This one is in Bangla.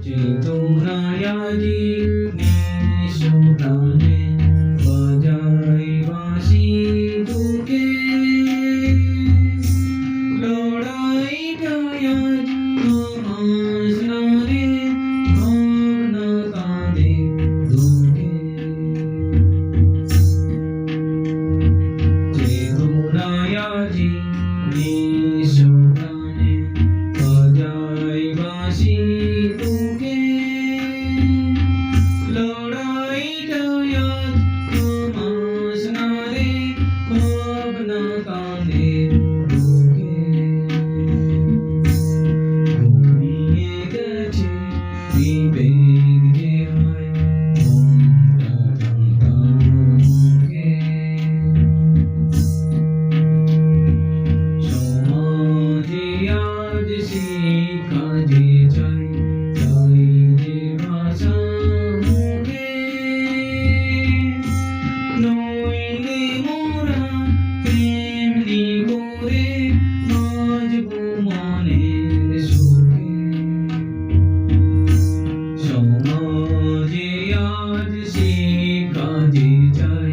京都那样的你笑着念 সেই কাজে যাই তাই রে বাঁচাবে নইলে মোরা তেমনি করে বাঁচব মনের সুখে। সমাজে আজ সেই কাজে যাই